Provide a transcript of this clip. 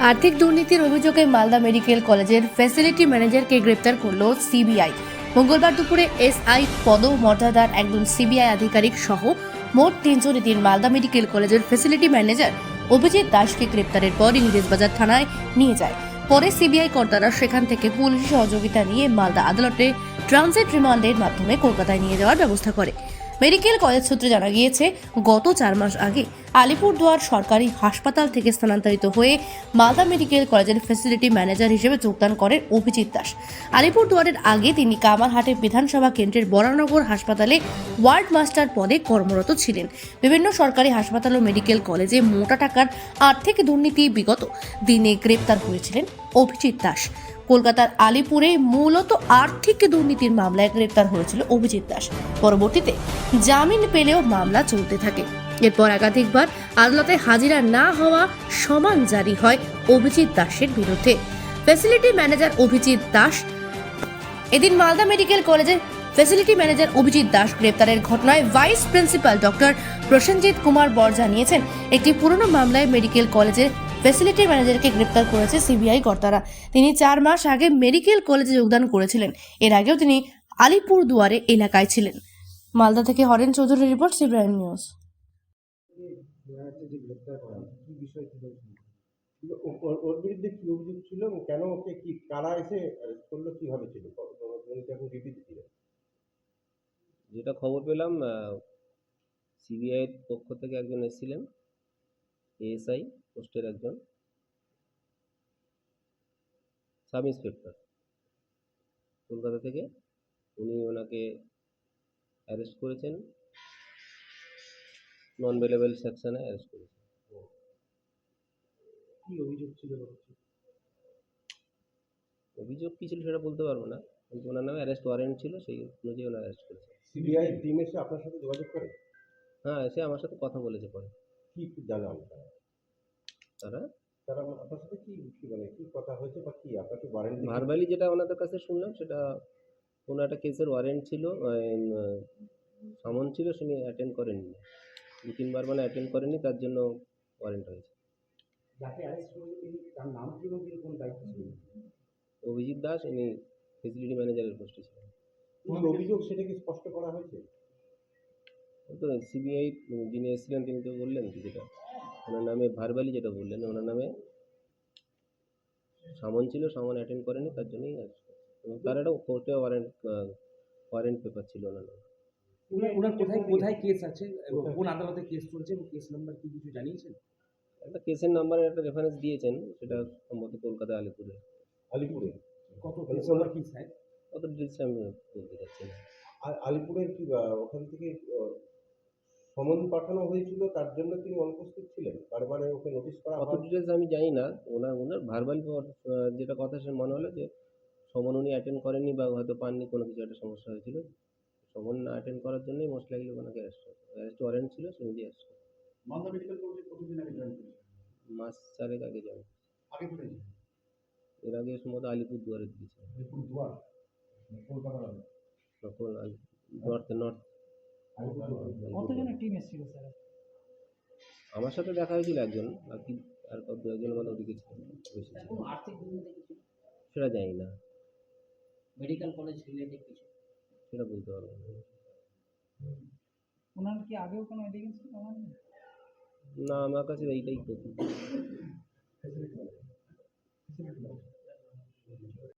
আর্থিক দুর্নীতির অভিযোগে মালদা মেডিকেল কলেজের ফ্যাসিলিটি ম্যানেজারকে গ্রেপ্তার করল সিবিআই। মঙ্গলবার দুপুরে এসআই পদ মর্যাদার একজন সিবিআই আধিকারিক সহ মোট তিনজন এদিন মালদা মেডিকেল কলেজের ফ্যাসিলিটি ম্যানেজার অভিজিৎ দাসকে গ্রেপ্তারের পর ইংরেজবাজার থানায় নিয়ে যায়। পরে সিবিআই কর্তারা সেখান থেকে পুলিশ সহযোগিতা নিয়ে মালদা আদালতে ট্রানজিট রিমান্ডের মাধ্যমে কলকাতায় নিয়ে যাওয়ার ব্যবস্থা করে। মেডিকেল কলেজ সূত্রে জানা গিয়েছে, গত চার মাস আগে আলিপুরদুয়ার সরকারি হাসপাতাল থেকে স্থানান্তরিত হয়ে মালদা মেডিকেল কলেজের ফ্যাসিলিটি ম্যানেজার হিসেবে যোগদান করেন অভিজিৎ দাস। আলিপুরদুয়ারের আগে তিনি কামারহাটে বিধানসভা কেন্দ্রের বরানগর হাসপাতালে ওয়ার্ড মাস্টার পদে কর্মরত ছিলেন। বিভিন্ন সরকারি হাসপাতাল ও মেডিকেল কলেজে মোটা টাকার আর্থিক দুর্নীতি বিগত দিনে গ্রেপ্তার হয়েছিলেন অভিজিৎ দাস। কলকাতার আলিপুরে মূলত আর্থিক দুর্নীতির মামলায় গ্রেপ্তার হয়েছিল অভিজিৎ দাস। পরবর্তীতে জামিন পেলেও মামলা চলতে থাকে। এরপর একাধিকবার আদালতে হাজিরা না হওয়া সমান জারি হয় অভিজিৎ দাসের বিরুদ্ধে। ফ্যাসিলিটি ম্যানেজার অভিজিৎ দাস এদিন মালদা মেডিকেল কলেজের ফ্যাসিলিটি ম্যানেজার অভিজিৎ দাস গ্রেপ্তারের ঘটনায় vice principal doctor Prasenjit Kumar Bar জানিয়েছেন, একটি পুরনো মামলায় মেডিকেল কলেজের ফ্যাসিলিটি ম্যানেজারকে গ্রেপ্তার করেছে সিবিআই কর্তারা। তিনি চার মাস আগে মেডিকেল কলেজে যোগদান করেছিলেন। এর আগেও তিনি আলিপুর দুয়ারে এলাকায় ছিলেন। মালদা থেকে হরেন চৌধুরীর রিপোর্ট সিব্রাইম নিউজ। যে গ্রেপ্তার করা কি বিষয় ছিল ওর- বিরুদ্ধে কি অভিযোগ ছিল এবং কেন ওকে কি কারা এসে করল কীভাবে ছিল? এখন ডিউটিতে ছিলেন। যেটা খবর পেলাম সিবিআইয়ের পক্ষ থেকে একজন এসেছিলেন এএসআই পোস্টের একজন সাব ইন্সপেক্টর। কলকাতা থেকে উনি ওনাকে অ্যারেস্ট করেছেন। নন ভেলেবেল সেকশনে অ্যারেস্ট করেছেন কি অভিযোগ ছিল? অভিযোগ কী ছিল সেটা বলতে পারব না। কিন্তু ওনার নামে অ্যারেস্ট ওয়ারেন্ট ছিল সেই অনুযায়ী ওনার অ্যারেস্ট করেছে। সিবিআই টিম এসে আপনার সাথে যোগাযোগ করে? হ্যাঁ এসে আমার সাথে কথা বলেছে পরে। কি জানান তারা? তারা? তারা আপনার সাথে কি কি মানে কি কথা হয়েছে বা কি? আপনাকে ওয়ারেন্ট ভার্বালি যেটা ওনাদের কাছে শুনলাম সেটা কোনো একটা কেসের ওয়ারেন্ট ছিল সামন ছিল তিনি অ্যাটেন্ড করেননি। দু তিনবার মানে অ্যাটেন্ড করেনি তার জন্য ওয়ারেন্ট হয়েছে। অভিজিৎ দাস ইনি ফেসিলিটি ম্যানেজারের পোস্টে ছিলেন। অভিযোগ সেটা কি স্পষ্ট করা হয়েছে? ওই তো সিবিআই যিনি এসেছিলেন তিনি তো বললেন যেটা। ওনার নামে ভার্বালি যেটা বললেন ওনার নামে সামন ছিল সামন অ্যাটেন্ড করেনি তার জন্যই। এবং তার একটা কোর্টে ওয়ারেন্ট ওয়ারেন্ট পেপার ছিল ওনার নামে। ওনার ওনার কোথায় কোথায় কেস আছে এবং কোন আদালতে কেস চলছে এবং কেস নাম্বার কি কিছু জানিয়েছেন? একটা কেসের নাম্বারের একটা রেফারেন্স দিয়েছেন সেটা সম্ভবত কলকাতা আলিপুরে। আলিপুরে? কত কেস নাম্বার কি স্যার অত ডিটেলস আমি বলতে চাচ্ছি না। আর আলিপুরের কি ওখান থেকে সমন পাঠানো হয়েছিল তার জন্য তিনি অনুপস্থিত ছিলেন? বারবারে ওকে নোটিশ করা অত হয়? ডিটেলস আমি জানি না। ওনার ওনার ভার্বাল যেটা কথা সে মনে হলো যে সমন উনি অ্যাটেন্ড করেননি বা হয়তো পাননি কোনো কিছু একটা সমস্যা হয়েছিল। সমন না অ্যাটেন্ড করার জন্যই মোস্ট লাগলি ওনাকে অ্যারেস্ট করে অ্যারেস্ট ওয়ারেন্ট ছিল সে নিজে অ্যারেস্ট করে মালদা মেডিকেল কলেজে কতদিন আগে জয়েন করেছেন? মাস চারেক আগে যাবে আগে কোথায় এর আগে সম্ভবত আলিপুর দুয়ারে দিয়েছে আলিপুর দুয়ার কলকাতা তখন নর্থ নর্থ কতজনের টিম এসেছিল স্যার আমার সাথে দেখা হয়েছিল একজন বাকি আর কত দু একজনের মতো ওদিকে ছিল সেটা জানি না। মেডিকেল কলেজ রিলেটেড কিছু? সেটা বলতে পারবো না ওনার কি আগেও কোনো এভিডেন্স প্রমাণ না আমার কাছে এইটাই প্রথম